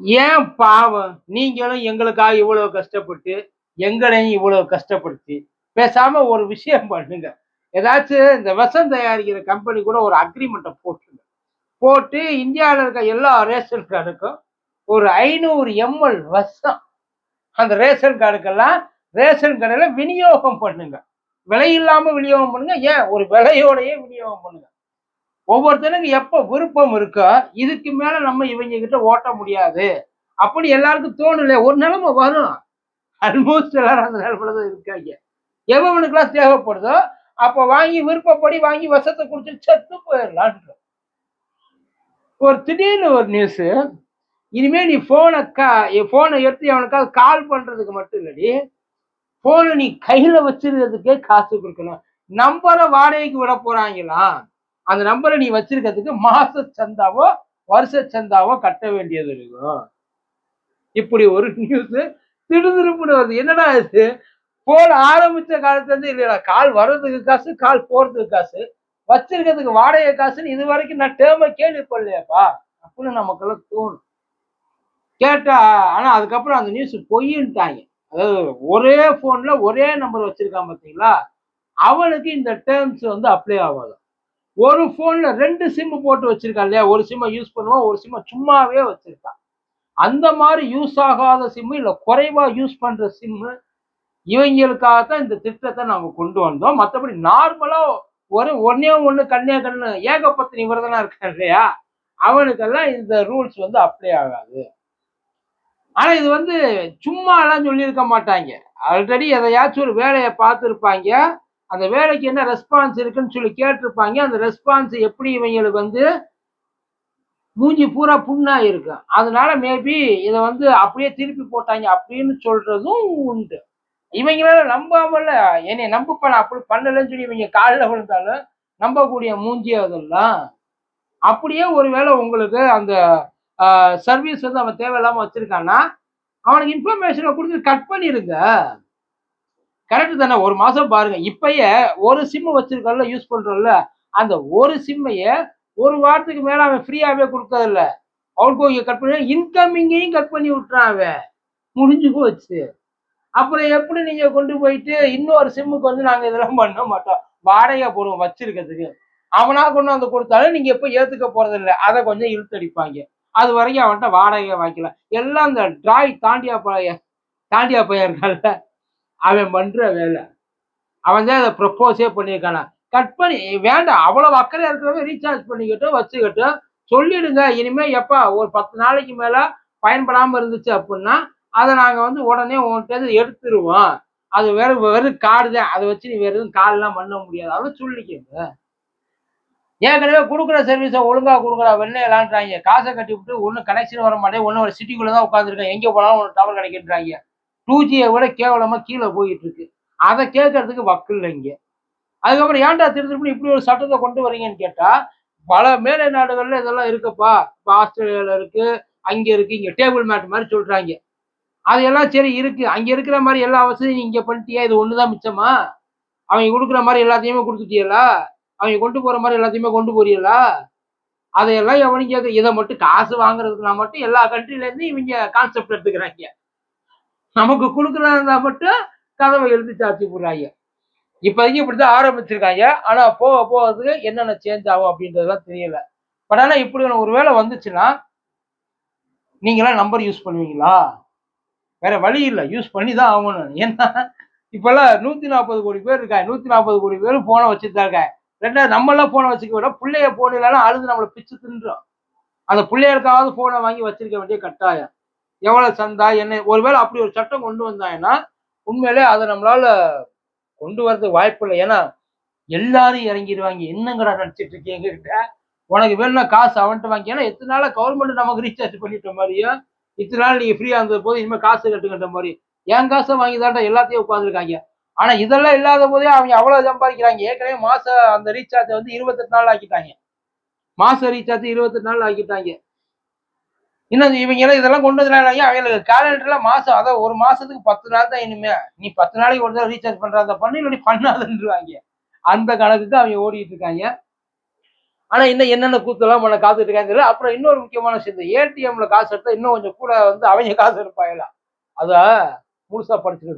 ஏன் பாவம்? நீங்களும் எங்களுக்காக இவ்வளவு கஷ்டப்பட்டு எங்களையும் இவ்வளவு கஷ்டப்படுத்தி பேசாம ஒரு விஷயம் பண்ணுங்க. ஏதாச்சும் இந்த விஷம் தயாரிக்கிற கம்பெனி கூட ஒரு அக்ரிமெண்ட்டை போட்டுருங்க. போட்டு இந்தியாவில் இருக்க எல்லா ரேஷன் கார்டுக்கும் ஒரு ஐநூறு எம்எல் விஷம். அந்த ரேஷன் கார்டுக்கெல்லாம் ரேஷன் கடையில் விநியோகம் பண்ணுங்க. விலை இல்லாமல் விநியோகம் பண்ணுங்க. ஏன்? ஒரு விலையோடையே விநியோகம் பண்ணுங்க. ஒவ்வொருத்தனுக்கு எப்போ விருப்பம் இருக்கோ இதுக்கு மேல நம்ம இவங்க கிட்ட ஓட்ட முடியாது. அப்படி எல்லாருக்கும் தோணல ஒரு நிலைமை வரும். ஆல்மோஸ்ட் எல்லாரும் அந்த நிலைமையில தான் இருக்காங்க. எவனுக்குலாம் தேவைப்படுதோ அப்போ வாங்கி விருப்பப்படி வாங்கி வசத்தை குடிச்சு செத்து போயிடலான்ற ஒரு திடீர்னு ஒரு நியூஸ் இனிமே நீ போனை கா போனை எடுத்து அவனுக்காக கால் பண்றதுக்கு மட்டும் இல்லடி போனை நீ கையில வச்சிருக்கிறதுக்கே காசு கொடுக்கணும். நம்பரை வாடகைக்கு விட போகிறாங்களாம் அந்த நம்பரை நீ வச்சிருக்கிறதுக்கு மாச சந்தாவோ வருஷ சந்தாவோ கட்ட வேண்டியது இருக்கும் இப்படி ஒரு நியூஸ் திடுதிருப்புன்னு வருது. என்னடா இது? போன் ஆரம்பிச்ச காலத்துல இருந்து இல்லையா கால் வர்றதுக்கு காசு கால் போறதுக்கு காசு வச்சிருக்கிறதுக்கு வாடகை காசுன்னு இது வரைக்கும் நான் டேர்மை கேள்விப்படலையாப்பா. அப்படின்னு நமக்கெல்லாம் தோணும். கேட்டா ஆனா அதுக்கப்புறம் அந்த நியூஸ் பொய்ன்ட்டாங்க. அதாவது ஒரே போன்ல ஒரே நம்பர் வச்சிருக்கான் பாத்தீங்களா? அவனுக்கு இந்த டேர்ம்ஸ் வந்து அப்ளை ஆகாது. ஒரு போன்ல ரெண்டு சிம் போட்டு வச்சிருக்கான் இல்லையா? ஒரு சிம்மை யூஸ் பண்ணுவான் ஒரு சிம்மை சும்மாவே வச்சிருக்கான். அந்த மாதிரி யூஸ் ஆகாத சிம்மு இல்லை குறைவா யூஸ் பண்ற சிம்மு இவங்களுக்காக தான் இந்த திட்டத்தை நாங்க கொண்டு வந்தோம். மற்றபடி நார்மலா ஒரு ஒன்னே ஒன்று கண்ணே கண்ணு ஏகப்பத்தினி விரதனா இருக்கான் இல்லையா? அவனுக்கெல்லாம் இந்த ரூல்ஸ் வந்து அப்ளை ஆகாது. ஆனா இது வந்து சும்மாலாம் சொல்லியிருக்க மாட்டாங்க. ஆல்ரெடி எதையாச்சும் ஒரு வேலையை பார்த்துருப்பாங்க. அந்த வேலைக்கு என்ன ரெஸ்பான்ஸ் இருக்குன்னு சொல்லி கேட்டிருப்பாங்க. அந்த ரெஸ்பான்ஸ் எப்படி இவங்களுக்கு வந்து மூஞ்சி பூரா புண்ணா இருக்கும் அதனால மேபி இதை வந்து அப்படியே திருப்பி போட்டாங்க அப்படின்னு சொல்றதும் உண்டு. இவங்களால நம்பாமல என்னை நம்பப்ப நான் அப்படி பண்ணலன்னு சொல்லி இவங்க காலில் விழுந்தாலும் நம்பக்கூடிய மூஞ்சி அதெல்லாம். அப்படியே ஒருவேளை உங்களுக்கு அந்த சர்வீஸ் வந்து அவன் தேவையில்லாமல் வச்சிருக்கான்னா அவனுக்கு இன்ஃபர்மேஷனை கொடுத்து கட் பண்ணிருங்க. கரெக்டு தானே? ஒரு மாதம் பாருங்க. இப்பயே ஒரு சிம் வச்சிருக்கல யூஸ் பண்ணுறோம்ல அந்த ஒரு சிம்மைய ஒரு வாரத்துக்கு மேலே அவன் ஃப்ரீயாகவே கொடுக்கறதில்ல. அவுட் இங்கே கட் பண்ணி இன்கமிங்கையும் கட் பண்ணி விட்டுறான் அவன். முடிஞ்சு போச்சு. அப்புறம் எப்படி நீங்கள் கொண்டு போயிட்டு இன்னொரு சிம்முக்கு வந்து நாங்கள் இதெல்லாம் பண்ண மாட்டோம். வாடகை போடுவோம் வச்சிருக்கிறதுக்கு. அவனா கொண்டு வந்து கொடுத்தாலும் நீங்கள் எப்போ ஏற்றுக்க போகிறதில்ல அதை கொஞ்சம் இழுத்தடிப்பாங்க அது வரைக்கும் அவன்கிட்ட வாடகை வாங்கிக்கலாம். எல்லாம் இந்த டிராய் தாண்டியா பழைய தாண்டியா பையன் இருக்கான்ல. அவன் பண்ற வேலை. அவன் தான் அதை ப்ரப்போஸே பண்ணியிருக்கானா. கட் பண்ணி வேண்டாம் அவ்வளவு அக்கறை இருக்கிறவங்க ரீசார்ஜ் பண்ணிக்கிட்டோம் வச்சுக்கிட்டோம். சொல்லிடுங்க இனிமே எப்பா ஒரு பத்து நாளைக்கு மேல பயன்படாம இருந்துச்சு அப்படின்னா அதை நாங்க வந்து உடனே உன்கிட்ட எடுத்துருவோம். அது வேற வெறும் கார்டு தான். அதை வச்சு நீ வேற எதுவும் கால்லாம் பண்ண முடியாது. அதை சொல்லிக்கங்க. ஏற்கனவே கொடுக்குற சர்வீஸை ஒழுங்கா கொடுக்குற வெள்ளையலான்றாங்க காசை கட்டி விட்டு ஒன்றும் கனெக்ஷன் வர மாட்டேன் ஒன்று ஒரு சிட்டிக்குள்ளே தான் உட்காந்துருக்கேன் எங்கே போனாலும் ஒன்று டவர் கிடைக்கின்றாங்க. டூ ஜியை விட கேவலமாக கீழே போயிட்டு இருக்கு அதை கேட்கறதுக்கு வக்கு இல்லை இங்கே. அதுக்கப்புறம் ஏன்டா திருத்திருப்பி இப்படி ஒரு சட்டத்தை கொண்டு வரீங்கன்னு கேட்டால் பல மேலை நாடுகளில் இதெல்லாம் இருக்குப்பா. இப்போ ஆஸ்திரேலியாவில் இருக்கு அங்கே இருக்கு இங்கே டேபிள் மேட் மாதிரி சொல்கிறாங்க அதெல்லாம் சரி இருக்கு. அங்கே இருக்கிற மாதிரி எல்லா வசதியும் நீ இங்கே பண்ணிட்டியா? இது ஒன்று தான் மிச்சமா? அவங்க கொடுக்குற மாதிரி எல்லாத்தையுமே கொடுத்துட்டியலா? அவங்க கொண்டு போகிற மாதிரி எல்லாத்தையுமே கொண்டு போறீங்களா அதையெல்லாம் எவனும் கேட்க இதை மட்டும் காசு வாங்குறதுக்குலாம் மட்டும் எல்லா கண்ட்ரிலேருந்து இவங்க கான்செப்ட் எடுத்துக்கிறாங்க. நமக்கு கொடுக்குறதா மட்டும் கதவை எழுதி சாத்தி போடுறாங்க இப்போதைக்கு இப்படிதான் ஆரம்பிச்சிருக்காங்க. ஆனா போக போகிறதுக்கு என்னென்ன சேஞ்ச் ஆகும் அப்படின்றதெல்லாம் தெரியல. பட் ஆனா இப்படி ஒரு வேலை வந்துச்சுன்னா நீங்களாம் நம்பர் யூஸ் பண்ணுவீங்களா? வேற வழி இல்லை. யூஸ் பண்ணி தான் ஆகணும். ஏன்னா இப்பெல்லாம் நூத்தி நாற்பது கோடி பேர் இருக்காங்க. நூத்தி நாற்பது கோடி பேர் போனை வச்சுட்டு தான் இருக்காங்க. ரெண்டாவது நம்மளாம் போனை வச்சுக்க விட பிள்ளைய போன் இல்லைன்னா அழுது நம்மளை பிச்சு தின்றோம். அந்த பிள்ளைகளுக்காவது போனை வாங்கி வச்சிருக்க வேண்டிய கட்டாயம். எவ்வளவு சந்தா என்ன ஒருவேளை அப்படி ஒரு சட்டம் கொண்டு வந்தாங்கன்னா உண்மையிலே அதை நம்மளால கொண்டு வரதுக்கு வாய்ப்பு இல்லை. ஏன்னா எல்லாரும் இறங்கிடுவாங்க. என்னங்கடா நினைச்சிட்டு இருக்கீங்க? கிட்ட உனக்கு வேணும்னா காசு அவன்ட்டு வாங்கி ஏன்னா எத்தனை நாள் கவர்மெண்ட் நமக்கு ரீசார்ஜ் பண்ணிட்ட மாதிரியும் இத்தனை நாள் நீங்க ஃப்ரீயா இருந்தது போது இனிமேல் காசு கட்டுக்கிட்ட மாதிரி. என் காசை வாங்கி தாண்டா எல்லாத்தையும் உட்காந்துருக்காங்க ஆனா இதெல்லாம் இல்லாத போதே அவங்க அவ்வளவு சம்பாதிக்கிறாங்க. ஏற்கனவே மாச அந்த ரீசார்ஜை வந்து இருபத்தெட்டு நாள் ஆக்கிட்டாங்க. மாச ரீசார்ஜ் இருபத்தெட்டு நாள் ஆக்கிட்டாங்க. இன்னும் இவங்க இதெல்லாம் கொண்டு வந்தாங்க அவங்களுக்கு கேலண்டர்ல மாசம் அதான் ஒரு மாசத்துக்கு பத்து நாள் தான் இனிமே. நீ பத்து நாளைக்கு ஒரு தடவை ரீசார்ஜ் பண்றத பண்ணி இல்லாட்டி பண்ணாதுன்றாங்க அந்த கணக்குக்கு அவங்க ஓடிட்டு இருக்காங்க. ஆனா இன்னும் என்னென்ன கூத்தெல்லாம் பண்ண காத்துட்டு இருக்காங்க தெரியல. அப்புறம் இன்னொரு முக்கியமான விஷயம் ஏடிஎம்ல காசு எடுத்தா இன்னும் கொஞ்சம் கூட வந்து அவங்க காசு எடுப்பாங்களா? அத முழுசா படிச்சுட்டு